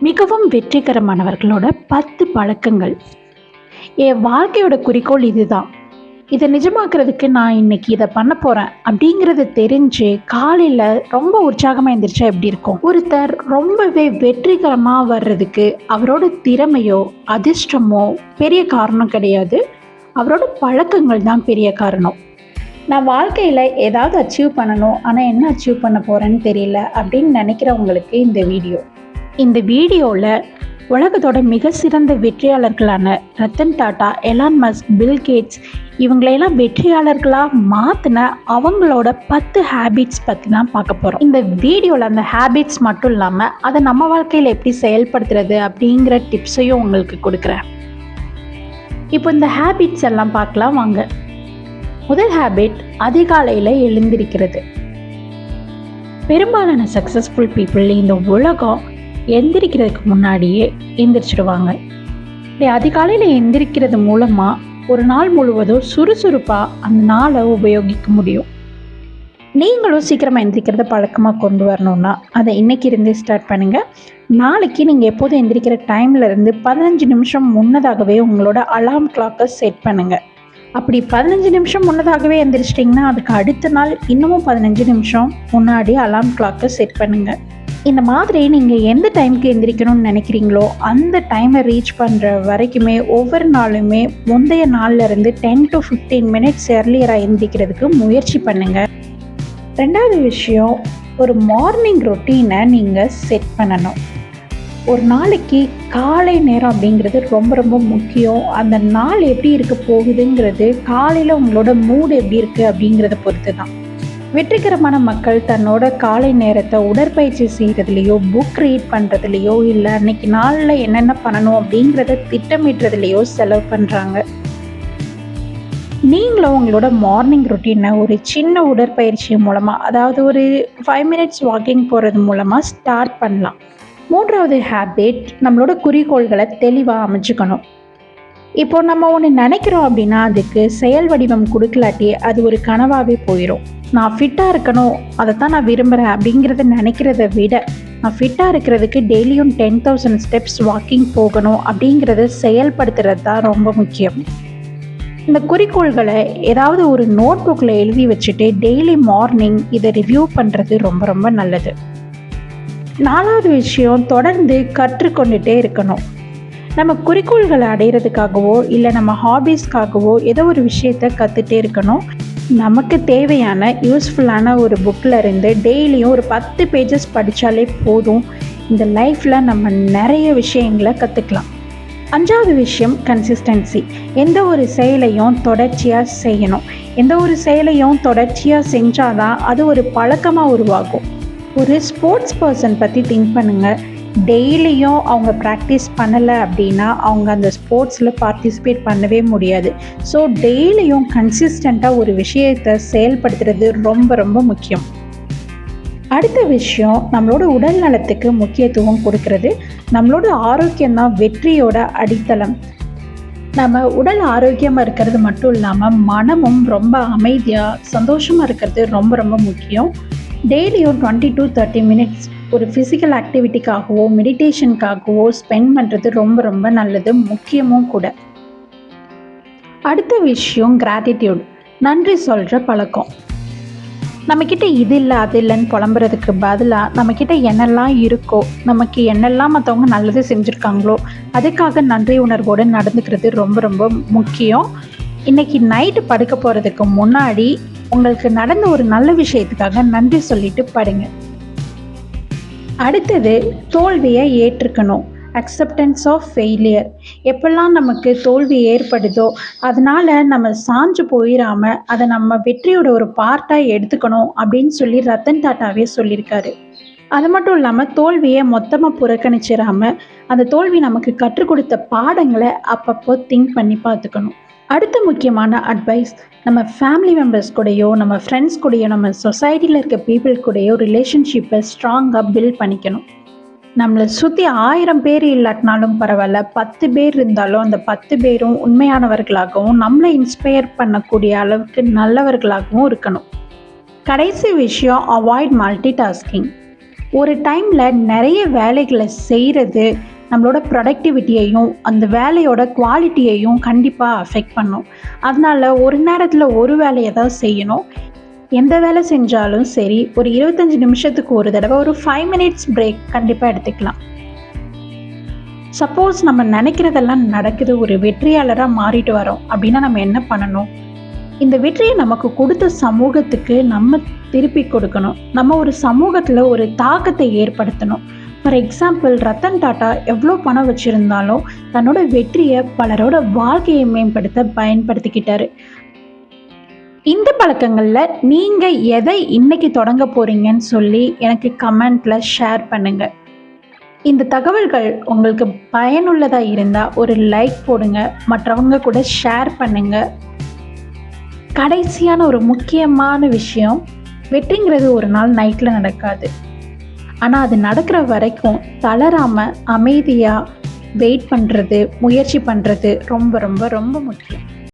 மிகவும் வெற்றிகரமானவர்களோட பத்து பழக்கங்கள். என் வாழ்க்கையோட குறிக்கோள் இதுதான். இதை நிஜமாக்குறதுக்கு நான் இன்னைக்கு இதை பண்ண போகிறேன் அப்படிங்கிறது தெரிஞ்சு காலையில் ரொம்ப உற்சாகமாக எழுந்திரிச்சா எப்படி இருக்கும்? ஒருத்தர் ரொம்பவே வெற்றிகரமாக வர்றதுக்கு அவரோட திறமையோ அதிர்ஷ்டமோ பெரிய காரணம் கிடையாது. அவரோட பழக்கங்கள் தான் பெரிய காரணம். நான் வாழ்க்கையில் ஏதாவது அச்சீவ் பண்ணணும் ஆனால் என்ன அச்சீவ் பண்ண போகிறேன்னு தெரியல அப்படின்னு நினைக்கிறவங்களுக்கு இந்த வீடியோ. இந்த வீடியோவில் உலகத்தோட மிக சிறந்த வெற்றியாளர்களான Ratan Tata Elon Musk Bill Gates இவங்களையெல்லாம் வெற்றியாளர்களாக மாற்றின அவங்களோட பத்து ஹேபிட்ஸ் பற்றி தான் பார்க்க போகிறோம் இந்த வீடியோவில் அந்த ஹேபிட்ஸ் மட்டும் இல்லாமல் அதை நம்ம வாழ்க்கையில் எப்படி செயல்படுத்துறது அப்படிங்கிற டிப்ஸையும் உங்களுக்கு கொடுக்குறேன். இப்போ இந்த ஹேபிட்ஸ் எல்லாம் பார்க்கலாம் வாங்க. முதல் ஹேபிட் அதிகாலையில் எழுந்திருக்கிறது. பெரும்பாலான சக்ஸஸ்ஃபுல் பீப்புள் இந்த உலகம் எந்திரிக்கிறதுக்கு முன்னாடியே எந்திரிச்சிடுவாங்க. இப்படி அதிகாலையில் எந்திரிக்கிறது மூலமாக ஒரு நாள் முழுவதும் சுறுசுறுப்பாக அந்த நாளை உபயோகிக்க முடியும். நீங்களும் சீக்கிரமாக எந்திரிக்கிறத பழக்கமாக கொண்டு வரணும்னா அதை இன்றைக்கி இருந்தே ஸ்டார்ட் பண்ணுங்கள் நாளைக்கு நீங்கள் எப்போதும் எந்திரிக்கிற டைம்லேருந்து பதினஞ்சு நிமிஷம் முன்னதாகவே உங்களோட அலார்ம் கிளாக்கை செட் பண்ணுங்கள் அப்படி பதினஞ்சு நிமிஷம் முன்னதாகவே எந்திரிச்சிட்டிங்கன்னா அதுக்கு அடுத்த நாள் இன்னமும் பதினஞ்சு நிமிஷம் முன்னாடி அலாம் கிளாக்கை செட் பண்ணுங்கள் இந்த மாதிரி நீங்கள் எந்த டைமுக்கு எந்திரிக்கணும்னு நினைக்கிறீங்களோ அந்த டைமை ரீச் பண்ணுற வரைக்குமே ஒவ்வொரு நாளுமே முந்தைய நாள்லேருந்து டென் டு ஃபிஃப்டீன் மினிட்ஸ் எர்லியராக எந்திரிக்கிறதுக்கு முயற்சி பண்ணுங்கள் ரெண்டாவது விஷயம் ஒரு மார்னிங் ரொட்டீனை நீங்கள் செட் பண்ணணும். ஒரு நாளைக்கு காலை நேரம் அப்படிங்கிறது ரொம்ப ரொம்ப முக்கியம். அந்த நாள் எப்படி இருக்க போகுதுங்கிறது காலையில் உங்களோட மூடு எப்படி இருக்குது அப்படிங்கிறத பொறுத்து தான் வெற்றிகரமான மக்கள் தன்னோட காலை நேரத்தை உடற்பயிற்சி செய்கிறதுலையோ புக் ரீட் பண்ணுறதுலையோ இல்லை அன்னைக்கு நாளில் என்னென்ன பண்ணணும் அப்படிங்கிறத திட்டமிடுறதுலையோ செலவு பண்ணுறாங்க நீங்களும் உங்களோட மார்னிங் ரொட்டீனை ஒரு சின்ன உடற்பயிற்சி மூலமாக அதாவது ஒரு ஃபைவ் மினிட்ஸ் வாக்கிங் போகிறது மூலமாக ஸ்டார்ட் பண்ணலாம். மூன்றாவது ஹேபிட் நம்மளோட குறிக்கோள்களை தெளிவாக அமைச்சுக்கணும். இப்போ நம்ம ஒன்று நினைக்கிறோம் அப்படின்னா அதுக்கு செயல் வடிவம் கொடுக்கலாட்டி அது ஒரு கனவாகவே போயிடும் நான் ஃபிட்டாக இருக்கணும் அதை தான் நான் விரும்புகிறேன் அப்படிங்கிறத நினைக்கிறத விட நான் ஃபிட்டாக இருக்கிறதுக்கு டெய்லியும் டென் தௌசண்ட் ஸ்டெப்ஸ் வாக்கிங் போகணும் அப்படிங்கிறத செயல்படுத்துறது தான் ரொம்ப முக்கியம். இந்த குறிக்கோள்களை ஏதாவது ஒரு நோட் புக்கில் எழுதி வச்சுட்டு டெய்லி மார்னிங் இதை ரிவ்யூ பண்ணுறது ரொம்ப ரொம்ப நல்லது. நாலாவது விஷயம் தொடர்ந்து கற்றுக்கொண்டுட்டே இருக்கணும். நம்ம குறிக்கோள்களை அடையிறதுக்காகவோ இல்லை நம்ம ஹாபீஸ்க்காகவோ ஏதோ ஒரு விஷயத்த கற்றுட்டே இருக்கணும். நமக்கு தேவையான யூஸ்ஃபுல்லான ஒரு புக்கில் இருந்து டெய்லியும் ஒரு பத்து பேஜஸ் படித்தாலே போதும். இந்த லைஃப்பில் நம்ம நிறைய விஷயங்களை கற்றுக்கலாம் அஞ்சாவது விஷயம் கன்சிஸ்டன்சி எந்த ஒரு செயலையும் தொடர்ச்சியாக செய்யணும். எந்த ஒரு செயலையும் தொடர்ச்சியாக செஞ்சாதான் அது ஒரு பழக்கமாக உருவாகும். ஒரு ஸ்போர்ட்ஸ் பர்சன் பற்றி திங்க் பண்ணுங்கள் டெய்லியும் அவங்க ப்ராக்டிஸ் பண்ணலை அப்படின்னா அவங்க அந்த ஸ்போர்ட்ஸில் பார்ட்டிசிபேட் பண்ணவே முடியாது. ஸோ டெய்லியும் கன்சிஸ்டண்ட்டாக ஒரு விஷயத்தை செயல்படுத்துறது ரொம்ப ரொம்ப முக்கியம். அடுத்த விஷயம் நம்மளோட உடல் நலத்துக்கு முக்கியத்துவம் கொடுக்கறது. நம்மளோட ஆரோக்கியம் தான் வெற்றியோட அடித்தளம். நம்ம உடல் ஆரோக்கியமாக இருக்கிறது மட்டும் இல்லாமல் மனமும் ரொம்ப அமைதியாக சந்தோஷமாக இருக்கிறது ரொம்ப ரொம்ப முக்கியம். டெய்லியும் டுவெண்ட்டி டு தேர்ட்டி மினிட்ஸ் ஒரு ஃபிசிக்கல் ஆக்டிவிட்டிக்காகவோ மெடிடேஷனுக்காகவோ ஸ்பெண்ட் பண்ணுறது ரொம்ப ரொம்ப நல்லது முக்கியமும் கூட. அடுத்த விஷயம் கிராட்டிடியூட் நன்றி சொல்கிற பழக்கம். நம்மக்கிட்ட இது இல்லை அது இல்லைன்னு புலம்புறதுக்கு பதிலாக நம்மக்கிட்ட என்னெல்லாம் இருக்கோ நமக்கு என்னெல்லாம் மற்றவங்க நல்லது செஞ்சுருக்காங்களோ அதுக்காக நன்றி உணர்வோடு நடந்துக்கிறது ரொம்ப ரொம்ப முக்கியம். இன்றைக்கி நைட்டு படுக்க போகிறதுக்கு முன்னாடி உங்களுக்கு நடந்த ஒரு நல்ல விஷயத்துக்காக நன்றி சொல்லிட்டு படுங்க. அடுத்தது தோல்வியை ஏற்றுக்கணும் அக்செப்டன்ஸ் ஆஃப் ஃபெயிலியர் எப்பெல்லாம் நமக்கு தோல்வி ஏற்படுதோ அதனால் நம்ம சாஞ்சு போயிடாமல் அதை நம்ம வெற்றியோட ஒரு பார்ட்டாக எடுத்துக்கணும் அப்படின்னு சொல்லி ரத்தன் டாட்டாவே சொல்லியிருக்காரு. அது மட்டும் இல்லாமல் தோல்வியை மொத்தமாக புறக்கணிச்சிடாமல் அந்த தோல்வி நமக்கு கற்றுக் கொடுத்த பாடங்களை அப்பப்போ திங்க் பண்ணி பார்த்துக்கணும். அடுத்த முக்கியமான அட்வைஸ் நம்ம ஃபேமிலி மெம்பர்ஸ் கூடயோ நம்ம ஃப்ரெண்ட்ஸ் கூடயோ நம்ம சொசைட்டியில் இருக்க பீப்புள் கூடயோ ரிலேஷன்ஷிப்பை ஸ்ட்ராங்காக பில்ட் பண்ணிக்கணும். நம்மளை சுற்றி ஆயிரம் பேர் இல்லாட்டினாலும் பரவாயில்ல பத்து பேர் இருந்தாலும் அந்த பத்து பேரும் உண்மையானவர்களாகவும் நம்மளை இன்ஸ்பயர் பண்ணக்கூடிய அளவுக்கு நல்லவர்களாகவும் இருக்கணும். கடைசி விஷயம் அவாய்ட் மல்டி டாஸ்கிங் ஒரு டைமில் நிறைய வேலைகளை செய்கிறது நம்மளோட ப்ரொடக்டிவிட்டியையும் அந்த வேலையோட குவாலிட்டியையும் கண்டிப்பாக அஃபெக்ட் பண்ணும். அதனால் ஒரு நேரத்தில் ஒரு வேலையை தான் செய்யணும். எந்த வேலை செஞ்சாலும் சரி ஒரு இருபத்தஞ்சி நிமிஷத்துக்கு ஒரு தடவை ஒரு ஃபைவ் மினிட்ஸ் பிரேக் கண்டிப்பாக எடுத்துக்கலாம். சப்போஸ் நம்ம நினைக்கிறதெல்லாம் நடக்குது ஒரு வெற்றியாளராக மாறிட்டு வரோம் அப்படின்னா நம்ம என்ன பண்ணணும்? இந்த வெற்றியை நமக்கு கொடுத்த சமூகத்துக்கு நம்ம திருப்பி கொடுக்கணும். நம்ம ஒரு சமூகத்தில் ஒரு தாக்கத்தை ஏற்படுத்தணும். ஃபார் எக்ஸாம்பிள் ரத்தன் டாட்டா எவ்வளோ பணம் வச்சுருந்தாலும் தன்னோட வெற்றியை பலரோட வாழ்க்கையை மேம்படுத்த பயன்படுத்திக்கிட்டாரு. இந்த பழக்கங்களில் நீங்கள் எதை இன்னைக்கு தொடங்க போகிறீங்கன்னு சொல்லி எனக்கு கமெண்ட்டில் ஷேர் பண்ணுங்கள் இந்த தகவல்கள் உங்களுக்கு பயனுள்ளதாக இருந்தால் ஒரு லைக் போடுங்க மற்றவங்க கூட ஷேர் பண்ணுங்கள் கடைசியான ஒரு முக்கியமான விஷயம் வெற்றிங்கிறது ஒரு நாள் நைட்டில் நடக்காது. ஆனால் அது நடக்கிற வரைக்கும் தளராமல் அமைதியாக வெயிட் பண்ணுறது முயற்சி பண்ணுறது ரொம்ப ரொம்ப ரொம்ப முக்கியம்.